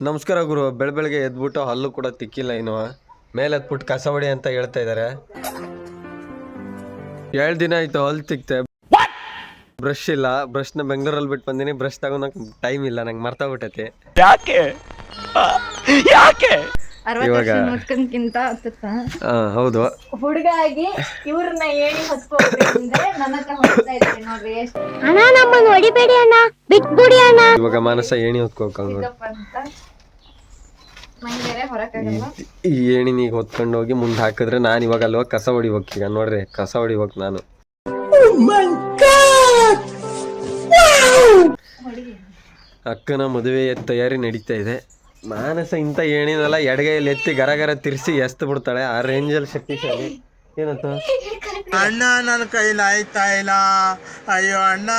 ನಮಸ್ಕಾರ ಗುರು. ಬೆಳ ಬೆಳಗ್ಗೆ ಎದ್ಬಿಟ್ಟು ಹಲ್ಲು ಕೂಡ ತಿಕ್ಕಿಲ್ಲ ಇನ್ನು. ಮೇಲೆ ಎದ್ಬಿಟ್ಟು ಕಸ ಹೊಡಿ ಅಂತ ಹೇಳ್ತಾ ಇದ್ದಾರೆ ಏಳು ದಿನ ಆಯ್ತು ಹಲ್ಲು ತಿಕ್ತೆ. ಬ್ರಷ್ ಇಲ್ಲ. ಬ್ರಷ್ನ ಬೆಂಗಳೂರಲ್ಲಿ ಬಿಟ್ಟು ಬಂದಿನಿ. ಬ್ರಷ್ ತಗೊಂಡಕ್ಕೆ ಟೈಮ್ ಇಲ್ಲ. ನಂಗೆ ಮರ್ತಾ ಹೋಗ್ಬಿಟೈತಿ ಇವಾಗ- ವರ್ಷ ಮುದ್ಕನ್ಕಿಂತ ಹತ್ತತ್ತ ಆ, ಹೌದು. ಹುಡುಗ ಆಗಿ ಇವ್ರನ್ನ ಹೇಳಿ ಹೊತ್ಕೊಂಡ್ರೆ ನನ್ನ ಹತ್ರ ಹೊಡ್ತಾ ಇದ್ದಾರೆ ನೋಡ್ರಿ. ಎಷ್ಟು ಅಣ್ಣ ನಮ್ಮನ್ನ ಹೊಡಿಬೇಡಿ ಅಣ್ಣ. ಬಿಟ್ಬಿಡಿ ಅಣ್ಣ. ಇವಾಗ ಮಾನಸ ಏಣಿ ಹೊತ್ಕೋಕಂಗ ಅಂತ. ಈ ಏಣಿ ಈಗ ಹೊತ್ಕೊಂಡು ಹೋಗಿ ಮುಂದೆ ಹಾಕಿದ್ರೆ ನಾನು ಇವಾಗ ಅಲ್ಲಿ ಹೋಗಿ ಕಸ ಹೊಡಿಬೇಕು ಈಗ. ನೋಡ್ರಿ ಕಸ ಹೊಡಿಬೇಕು ನಾನು. ಅಕ್ಕನ ಮದುವೆಯ ತಯಾರಿ ನಡೀತಾ ಇದೆ. ಮಾನಸ ಇಂಥ ಏಣಿನಲ್ಲ ಎಡಗೈಯಲ್ಲಿ ಎತ್ತಿ ಗರ ಗರ ತಿರ್ಸಿ ಎಸ್ತು ಬಿಡ್ತಾಳೆ. ಆ ರೇಂಜಲ್ಲಿ ಶಕ್ತಿಶಾಲಿ ಏನಂತ? ಅಣ್ಣ ನನ್ನ ಕೈಲಿ ಆಯ್ತಾ ಇಲ್ಲ. ಅಯ್ಯೋ ಅಣ್ಣ.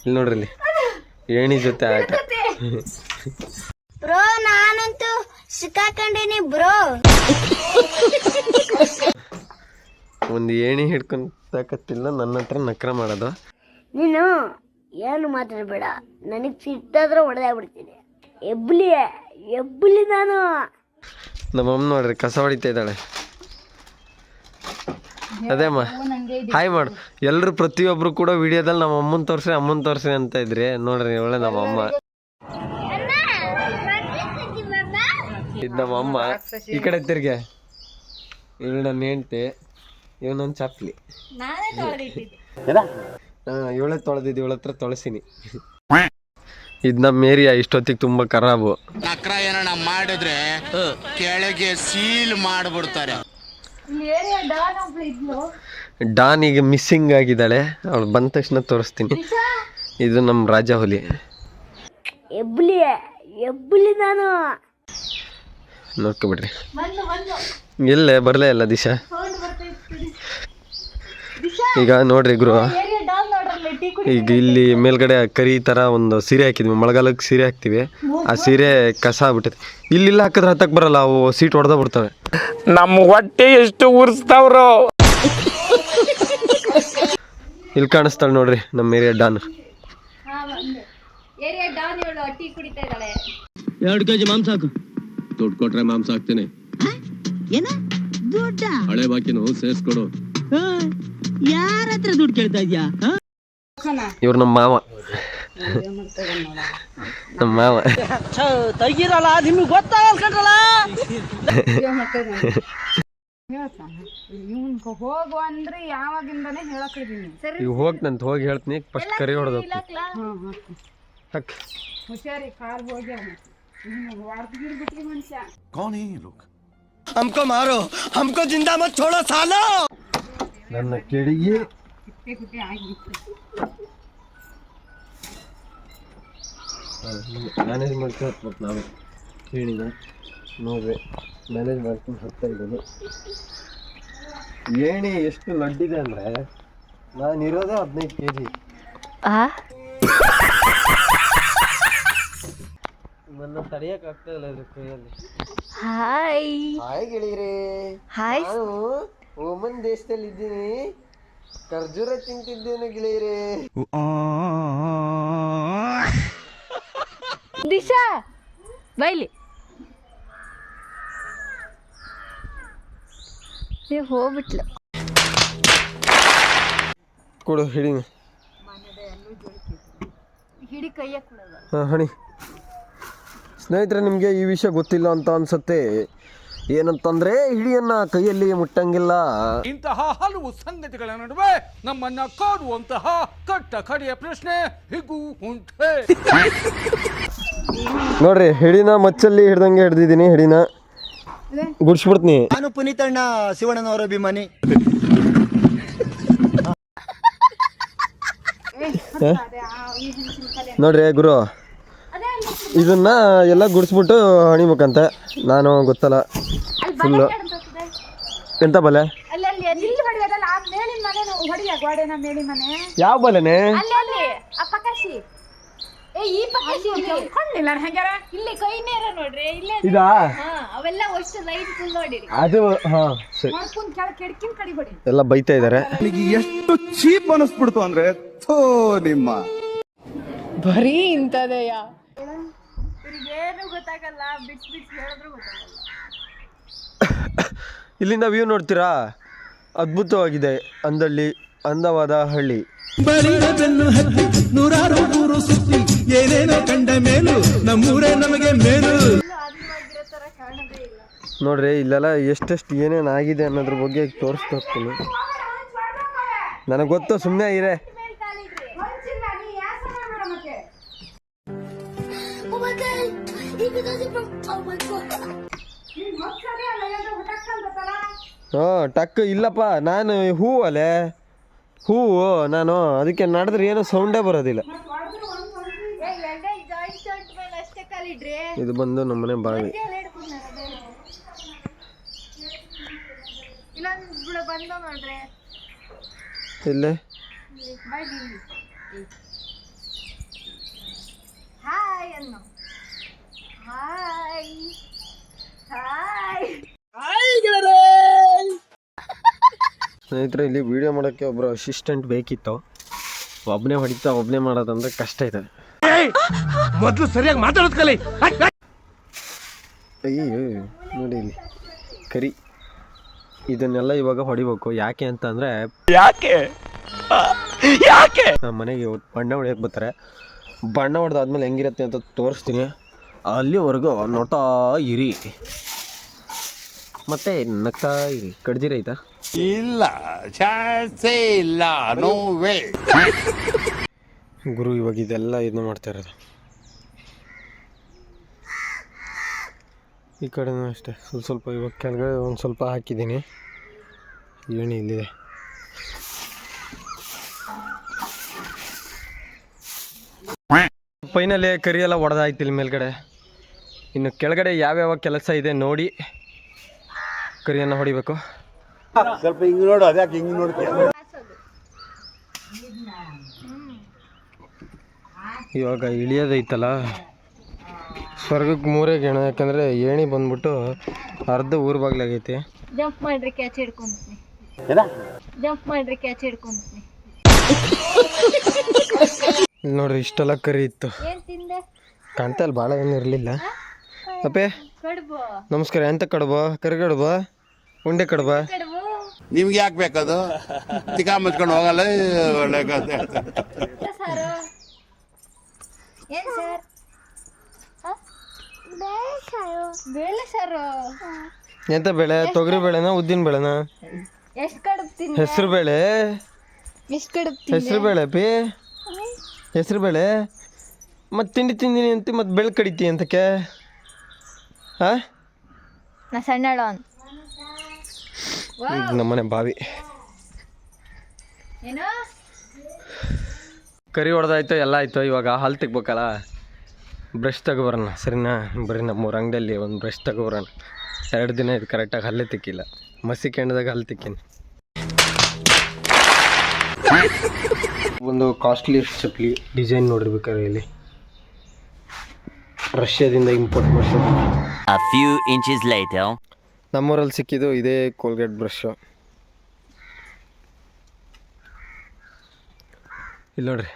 ಇಲ್ಲಿ ನೋಡ್ರಿ ಇಲ್ಲಿ. ಏಣಿ ಜೊತೆ ಆಟ. ಬ್ರೋ ನಾನಂತೂ ಸಿಕ್ಕಾಕೊಂಡಿನಿ ಬ್ರೋ. ಒಂದು ಏಣಿ ಹಿಡ್ಕೊಂತಿಲ್ಲ ತಾಕತ್ತಿಲ್ಲ ನನ್ನ ಹತ್ರ ನಕ್ರ ಮಾಡೋದು. ನೀನು ಏನು ಮಾತಾಡಬೇಡ. ನನಗೆ ಸಿಟ್ಟಾದ್ರೆ ಹೊಡೆದಾಗ್ಬಿಡ್ತೀನಿ ಎಬ್ಲಿ ಎಬ್ಲಿ ನಾನು. ನಮ್ಮಮ್ಮ ನೋಡ್ರಿ ಕಸ ಹೊಡಿತಾ ಇದ್ದಾಳೆ. ಅದೇ ಅಮ್ಮ ಹಾಯ್ ಮಾಡು. ಎಲ್ಲರೂ ಪ್ರತಿಯೊಬ್ರು ಕೂಡ ವಿಡಿಯೋದಲ್ಲಿ ನಮ್ಮ ಅಮ್ಮನ ತೋರ್ಸಿ ಅಮ್ಮನ್ ತೋರ್ಸಿ ಅಂತ ಇದ್ರಿ. ನೋಡ್ರಿ ಒಳ್ಳೆ ನಮ್ಮ ಅಮ್ಮ. ಇದು ನಮ್ಮ ಅಮ್ಮ. ಈ ಕಡೆ ತಿರ್ಗೆ. ಇವಳು ನನ್ನ ಹೆಂಡ್ತಿ. ಇವ್ ನನ್ನ ಚಪ್ಲಿ ಇವಳೆ ತೊಳೆದಿದ್ದು ಇವಳ ಹತ್ರ ತೊಳಸಿನಿ. ಇದು ನಮ್ಮ ಏರಿಯಾ ಇಷ್ಟೊತ್ತಿಗೆ ತುಂಬಾ ಖರಾಬು. ಚಕ್ರ ಏನಣ್ಣ ಮಾಡಿದ್ರೆ ಕೆಳಗೆ ಸೀಲ್ ಮಾಡ್ಬಿಡ್ತಾರೆ. ಡಾನ್ ಈಗ ಮಿಸ್ಸಿಂಗ್ ಆಗಿದ್ದಾಳೆ. ಅವಳು ಬಂದ ತಕ್ಷಣ ತೋರಿಸ್ತೀನಿ. ಇದು ನಮ್ಮ ರಾಜ ಹುಲಿ. ಎಬ್ಲಿ ಎಬ್ಲಿ ನಾನು. ನೋಡ್ಕೊಬಿಡ್ರಿ. ಬಂದು ಬಂದು. ಎಲ್ಲೇ ಬರಲೇ ಇಲ್ಲ ದಿಶಾ. ಈಗ ನೋಡ್ರಿ ಗುರು. ಏರಿಯಾ ಡಾನ್ ನೋಡ್ರಲ್ಲ ಟೀ ಕುಡಿ ಈಗ ಇಲ್ಲಿ ಮೇಲ್ಗಡೆ ಕರಿ ತರ ಒಂದು ಸೀರೆ ಹಾಕಿದ್ವಿ ಮಳೆಗಾಲಕ್ಕೆ ಸೀರೆ ಹಾಕ್ತಿವಿ. ಆ ಸೀರೆ ಕಸ ಆಗ್ಬಿಟ್ಟೈತಿ ಇಲ್ಲಿಲ್ಲ ಹಾಕಿದ್ರೆ ಹತ್ತಕ್ ಬರಲ್ಲ ಅವು ಸೀಟ್ ಹೊಡೆದ ಬಿಡ್ತವೆ. ನಮ್ಮ ಹೊಟ್ಟೆ ಎಷ್ಟು ಉರ್ಸ್ತಾವ್ರು. ಇಲ್ಲಿ ಕಾಣಿಸ್ತಾಳೆ ನೋಡ್ರಿ ನಮ್ಮ ಏರಿಯಾ ಡಾನ್ ಹಾ ಬಂದೆ. ಏರಿಯಾ ಡಾನ್ ಇವಳು ಟೀ ಕುಡಿತಾ ಇದ್ದಾಳೆ. ಎರಡು ಕೆಜಿ ಮಾಂಸ ಹಾಕು. ದುಡ್ಡು ಕೊಟ್ರೆ ಮಾಂಸ ಹಾಕ್ತೇನೆ. ಏನ? ದುಡ್ಡ? ಹಳೆ ಬಾಕಿನೂ ಸೇರ್ಸ್ಕೊಡು. ಯಾರ ಹತ್ರ ದುಡ್ಡು ಕೇಳ್ತಾ ಇದ್ಯಾ? ಇವ್ರು ನಮ್ಮ ಮಾವ. ನಮ್ಮ ಮಾವ. ತೆಗಿರಲ್ಲ ನಿಮ್ಗೆ ಗೊತ್ತಾಗಲ್ಲ ಕಣ್ರಲ್ಲ ಇವನ್ ಹೋಗಿ ನಂತ ಈಗ ಹೋಗಿ ಹೇಳ್ತೀನಿ. ಫಸ್ಟ್ ಕರಿ ಹೊಡೆದ ಹುಷಾರಿ ಕಾರ್ ಹೋಗಿ ವಾರ್ದಗಿರ್ ಬಿಟ್ಟಿ ಮನುಷ್ಯ ಹಮ್ಕೋ ಮಾರೋ ಹಮ್ಕೋ ಜಿಂದಾ ಮತ್ ಛೋಡೋ ಸಾಲೋ ನನ್ನ ಕೆಡಿಗೆ ಕುಟ್ಟಿ ಕುಟ್ಟಿ ಆಗಿತ್ತು ಮ್ಯಾನೇಜ್ ಮಾಡ್ಕೊಂಡು ಹತ್ಬೇಕು ನಾವು ಹೇಳಿದ ನೋಡ್ರಿ ಮ್ಯಾನೇಜ್ ಮಾಡ್ಕೊಂಡು ಹತ್ತಾ ಇದ್ದೀನಿ ಏಣಿ ಎಷ್ಟು ಲಡ್ಡಿದೆ ಅಂದರೆ ನಾನು ಇರೋದೇ ಹದಿನೈದು ಕೆ ಜಿ ನನ್ನ ತಡೆಯಕ್ ಆಗ್ತಾ ಇಲ್ಲ ಇದ್ರ ಕೈಯಲ್ಲಿ. ಹಾಯ್ ಹಾಯ್ ಗೆಳೆಯರೆ. ಹಾಯ್ ನಾನು ಓಮನ್ ದೇಶದಲ್ಲಿ ಇದ್ದೀನಿ ಖರ್ಜೂರ ತಿಂತಿದ್ದೇನೆ ಗೆಳೆಯರೆ. ದಿಶಾ ಬೈಲಿ. ನೀವು ಹೋಗ್ಬಿಟ್ಲು. ಕೊಡು ಹಿಡಿ. ಹಿಡಿ ಕೈಯ ಕೊಡೋದು. ಹಾಂ ಹಣಿ. ಸ್ನೇಹಿತರೆ ನಿಮಗೆ ಈ ವಿಷಯ ಗೊತ್ತಿಲ್ಲ ಅಂತ ಅನ್ಸುತ್ತೆ. ಏನಂತಂದ್ರೆ ಹಿಡಿಯನ್ನ ಕೈಯಲ್ಲಿ ಮುಟ್ಟಂಗಿಲ್ಲ. ಇಂತಹ ಹಲವು ಸಂಗತಿಗಳ ನಡುವೆ ನಮ್ಮನ್ನ ಕಾಡುವಂತಹ ಕಟ್ಟ ಕಡೆಯ ಪ್ರಶ್ನೆ ಹೀಗೂ ಉಂಟೆ. ನೋಡ್ರಿ ಹಿಡಿನ ಮಚ್ಚಲ್ಲಿ ಹಿಡ್ದಂಗೆ ಹಿಡ್ದಿದ್ದೀನಿ ಹಿಡಿನ. ಗುಡ್ಸ್ಬಿಡ್ತೀನಿ. ನಾನು ಪುನೀತಣ್ಣ ಶಿವಣ್ಣನವರ ಅಭಿಮಾನಿ. ನೋಡ್ರಿ ಗುರು. ಇದನ್ನ ಎಲ್ಲ ಗುಡಿಸ್ಬಿಟ್ಟು ಹಣಿಬೇಕಂತೆ ನಾನು ಗೊತ್ತಲ್ಲ ಫುಲ್ಲು ಎಂತ ಬಲೆ? ಯಾವ ಬಲೆನೆ? ಅಲ್ಲಿ ಅಲ್ಲಿ ಆ ಏ ಈ ಪಕಾಶಿ ಕೊಂಡಿಲ್ಲ ಹೆಂಗಾರ ಇಲ್ಲಿ ಕೈ ನೇರ ನೋಡ್ರಿ ಇಲ್ಲೇ ಇದಾ? ಹಾ ಅವೆಲ್ಲ ಲೈಟ್ ಫುಲ್ ನೋಡಿರಿ. ಅದು ಹಾ ಸರಿ. ಎಲ್ಲ ಬೈತಾ ಇದ್ದಾರೆ ಎಷ್ಟು ಚೀಪ್ ಅನಿಸ್ಬಿಡ್ತು ಅಂದ್ರೆ ಥೋ ನಿಮ್ಮ. ಬರೀ ಇಂಥದೆಯಾ? ಇವ್ರಿಗೇನು ಗೊತ್ತಾಗಲ್ಲ ಬಿಟ್ಸ್ ಬಿಟ್ಸ್ ಹೇಳಿದ್ರು ಗೊತ್ತಾಗಲ್ಲ. ಇಲ್ಲಿಂದ ವ್ಯೂ ನೋಡ್ತೀರಾ? ಅದ್ಭುತವಾಗಿದೆ ಅಂದಳ್ಳಿ ಅಂದವಾದ ಹಳ್ಳಿ. ಬಳಿಯ ಬೆನ್ನು ಹತ್ತಿ ನೂರಾರು ಊರು ಸುತ್ತಿ ಏನೇನೋ ಕಂಡ ಮೇಲು ನಮ್ಮೂರೇ ನಮಗೆ ಮೇಲು. ಆದಿವಾಗಿರೋ ಥರ ಕಾಣೋದೇ ಇಲ್ಲ. ನೋಡ್ರಿ ಇಲ್ಲೆಲ್ಲ ಎಷ್ಟೆಷ್ಟು ಏನೇನು ಆಗಿದೆ ಅನ್ನೋದ್ರ ಬಗ್ಗೆ ತೋರಿಸ್ತಾ ಹೋಗ್ತೀನಿ. ನನಗೆ ಗೊತ್ತು ಸುಮ್ಮನೆ ಇರೇ. ಹಾಂ ಟಕ್ ಇಲ್ಲಪ್ಪ, ನಾನು ಹೂವು ಅಲೆ. ಹೂವು ನಾನು ಅದಕ್ಕೆ ನಡೆದ್ರೆ ಏನೂ ಸೌಂಡೇ ಬರೋದಿಲ್ಲ. ಇದು ಬಂದು ನಮ್ಮನೆ ಬಾವಿ. ಇಲ್ಲೇ. ಹಾಯ್ ಅನ್ನೋ. ಹಾಯ್ ಹಾಯ್ ಸ್ನೇಹಿತರೆ ಇಲ್ಲಿ ವಿಡಿಯೋ ಮಾಡೋಕ್ಕೆ ಒಬ್ಬರು ಅಸಿಸ್ಟೆಂಟ್ ಬೇಕಿತ್ತು. ಒಬ್ಬನೇ ಹೊಡಿತಾ ಒಬ್ಬನೇ ಮಾಡೋದಂದ್ರೆ ಕಷ್ಟ ಇದೆ. ಮೊದಲು ಸರಿಯಾಗಿ ಮಾತಾಡೋದು ಕಲಿ ಅಯ್ಯೋ ನೋಡಿ ಇಲ್ಲಿ ಕರಿ. ಇದನ್ನೆಲ್ಲ ಇವಾಗ ಹೊಡಿಬೇಕು. ಯಾಕೆ ಅಂತ ಅಂದರೆ ಯಾಕೆ ಯಾಕೆ? ನಮ್ಮ ಮನೆಗೆ ಬಣ್ಣ ಹೊಡಿಯೋಕೆ ಬರ್ತಾರೆ. ಬಣ್ಣ ಹೊಡೆದಾದ್ಮೇಲೆ ಹೆಂಗಿರುತ್ತೆ ಅಂತ ತೋರಿಸ್ತೀನಿ. ಅಲ್ಲಿವರೆಗೂ ನೋಡ್ತಾ ಇರಿ. ಮತ್ತೆ ನಗ್ತಾ ಇರಿ. ಕಡ್ದಿರೈತಾ ಇಲ್ಲ ಚಾನ್ಸೇ ಇಲ್ಲ ನೋವೇ ಗುರು ಇವಾಗ ಇದೆಲ್ಲ ಇದನ್ನ ಮಾಡ್ತಾ ಇರೋದು. ಈ ಕಡೆನೂ ಅಷ್ಟೇ. ಸ್ವಲ್ಪ ಸ್ವಲ್ಪ ಇವಾಗ ಕೆಳಗಡೆ ಒಂದು ಸ್ವಲ್ಪ ಹಾಕಿದ್ದೀನಿ. ಏಣಿ ಇಲ್ಲಿದೆ. ಫೈನಲಿ ಕರಿ ಎಲ್ಲ ಹೊಡೆದಾಯ್ತು ಇಲ್ಲಿ ಮೇಲ್ಗಡೆ. ಇನ್ನು ಕೆಳಗಡೆ ಯಾವ್ಯಾವ ಕೆಲಸ ಇದೆ ನೋಡಿ ಕರಿಯನ್ನು ಹೊಡಿಬೇಕು. ಸ್ವಲ್ಪ ಹಿಂಗ್ ನೋಡು ಅದ್ಯಾಕೆ ಹಿಂಗ್ ನೋಡ್ತೀಯ? ಇವಾಗ ಇಳಿಯೋದೈತಲ್ಲ ಸ್ವರ್ಗಕ್ಕೆ ಮೂರೇ ಗೆಣ ಯಾಕಂದರೆ ಏಣಿ ಬಂದ್ಬಿಟ್ಟು ಅರ್ಧ ಊರ್ ಬಾಗ್ಲಾಗೈತಿ. ಜಂಪ್ ಮಾಡ್ರಿ ಕ್ಯಾಚ್ ಹಿಡ್ಕೊಂತೀನಿ ಜಂಪ್ ಮಾಡ್ರಿ ಕ್ಯಾಚ್ ಹಿಡ್ಕೊಂತೀನಿ ಇಲ್ಲಿ ನೋಡ್ರಿ ಇಷ್ಟೆಲ್ಲ ಕರಿ ಇತ್ತು. ಕಾಣ್ತಾ ಇಲ್ಲ ಭಾಳ ಏನು ಇರಲಿಲ್ಲ. ಅಪ್ಪೆ ಕಡುಬು. ನಮಸ್ಕಾರ ಎಂತ ಕಡುಬ? ಕರಿ ಕಡುಬ? ಉಂಡೆ ಕಡುಬ? ಕಡುಬು. ನಿಮ್ಗೆ ಯಾಕೆ ಬೇಕದು? ತಿಕಾ ಮುಚ್ಕೊಂಡು ಹೋಗಲ್ಲ ಒಳ್ಳೆ ಕಥೆ. ಸಾರು. ಏನ್ ಸರ್? ಬೇಳೆ ಸಾರು. ಎಂತ ಬೆಳೆ? ತೊಗರಿ ಬೇಳೆನಾ ಉದ್ದಿನ ಬೇಳೆನಾ? ಎಷ್ಟ್ ಕಡುಬು ತಿಂದೆ? ಹೆಸರು ಬೇಳೆ. ಎಷ್ಟ್ ಕಡುಬು ಹೆಸರು ಬೇಳೆ ಪಿ ಹೆಸರು ಬೇಳೆ? ಮತ್ತು ತಿಂಡಿ ತಿಂದಿನಿ ಅಂತ ಮತ್ತೆ ಬೆಳ್ ಕಡಿತಿ ಅಂತಕ್ಕೆ? ಹಾಂ ನಾ ಸಣ್ಣಳ ಇದು ನಮ್ಮನೆ ಬಾವಿ. ಏನು? ಕರಿ ಹೊಡೆದಾಯ್ತು ಎಲ್ಲ ಆಯಿತು ಇವಾಗ? ಹಾಲು ತೆಗ್ಬೇಕಲ್ಲ? ಬ್ರಷ್ ತಗೊಬರೋಣ. ಸರಿನಾ? ಬರೀ ನಮ್ಮೂರ ಅಂಗಡಿಯಲ್ಲಿ ಒಂದು ಬ್ರಷ್ ತಗೊಬರೋಣ. ಎರಡು ದಿನ ಇದು ಕರೆಕ್ಟಾಗಿ ಹಲ್ಲೇ ತಿಕ್ಕಿಲ್ಲ ಮಸಿ ಕೆಂಡದಾಗ ಹಲ್ಲು ತಿಕ್ಕೀನಿ ಒಂದು ಕಾಸ್ಟ್ಲಿ ಚಪ್ಪಲಿ. ಡಿಸೈನ್ ನೋಡಿರ್ಬೇಕಾದ್ರೆ ಇಲ್ಲಿ. ರಷ್ಯಾದಿಂದ ಇಂಪೋರ್ಟ್ ಮಾಡಿಸೋದು. A few inches later. ನಮ್ಮೂರಲ್ಲಿ ಸಿಕ್ಕಿದ್ದು ಇದೇ ಕೋಲ್ಗೇಟ್ ಬ್ರಷು ಇಲ್ಲಿ ನೋಡ್ರಿ.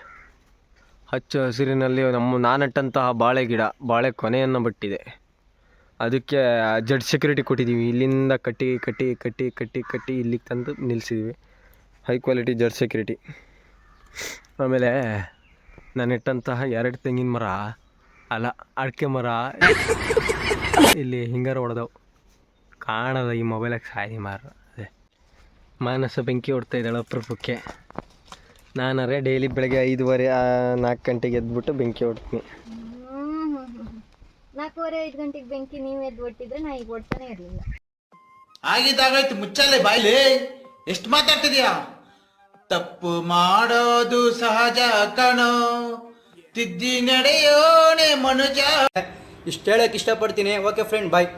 ಹಚ್ಚ ಹಸಿರಿನಲ್ಲಿ ನಮ್ಮ ನಾನಟ್ಟಂತಹ ಬಾಳೆ ಗಿಡ ಬಾಳೆ ಕೊನೆಯನ್ನು ಬಿಟ್ಟಿದೆ. ಅದಕ್ಕೆ ಜಡ್ ಸೆಕ್ಯೂರಿಟಿ ಕೊಟ್ಟಿದ್ದೀವಿ ಇಲ್ಲಿಂದ ಕಟ್ಟಿ ಕಟ್ಟಿ ಕಟ್ಟಿ ಕಟ್ಟಿ ಕಟ್ಟಿ ಇಲ್ಲಿಗೆ ತಂದು ನಿಲ್ಲಿಸಿದ್ವಿ ಹೈ ಕ್ವಾಲಿಟಿ ಜಡ್ ಸೆಕ್ಯೂರಿಟಿ ಆಮೇಲೆ ನಾನು ಇಟ್ಟಂತಹ ಎರಡು ತೆಂಗಿನ ಮರ ಅಲ್ಲ ಅಡಿಕೆ ಮರ ಇಲ್ಲಿ ಹಿಂಗಾರ ಹೊಡೆದವು ಕಾಣದ ಈ ಮೊಬೈಲಾಗೆ ಸಾಯಿ ಮಾರ ಅದೇ. ಮಾನಸ ಬೆಂಕಿ ಹೊಡ್ತಾ ಇದ್ದಾಳೆ ಅಪರೂಪಕ್ಕೆ ನಾನರೇ ಡೈಲಿ ಬೆಳಗ್ಗೆ ಐದುವರೆ ಆ, ನಾಲ್ಕು ಗಂಟೆಗೆ ಎದ್ಬಿಟ್ಟು ಬೆಂಕಿ ಹೊಡ್ತೀನಿ. ನಾಲ್ಕೂವರೆ ಐದು ಗಂಟೆಗೆ ಬೆಂಕಿ ನೀವು ಎದ್ದು ಒಟ್ಟಿದ್ರೆ ನಾ ಈಗ ಹೊಡ್ತಾನೆ ಇರಲಿಲ್ಲ. ಆಗಿದ್ದಾಗಾಯ್ತು ಮುಚ್ಚಾಲೆ ಬಾಯ್ಲಿ. ಎಷ್ಟು ಮಾತಾಡ್ತಿದ್ಯಾ? ತಪ್ಪು ಮಾಡೋದು ಸಹಜ ಕಣೋ. ತಿದ್ದಿ ನಡೆಯೋಣೆ ಮನುಜ ಇಷ್ಟು ಹೇಳಕ್ ಇಷ್ಟಪಡ್ತೀನಿ. Okay friend bye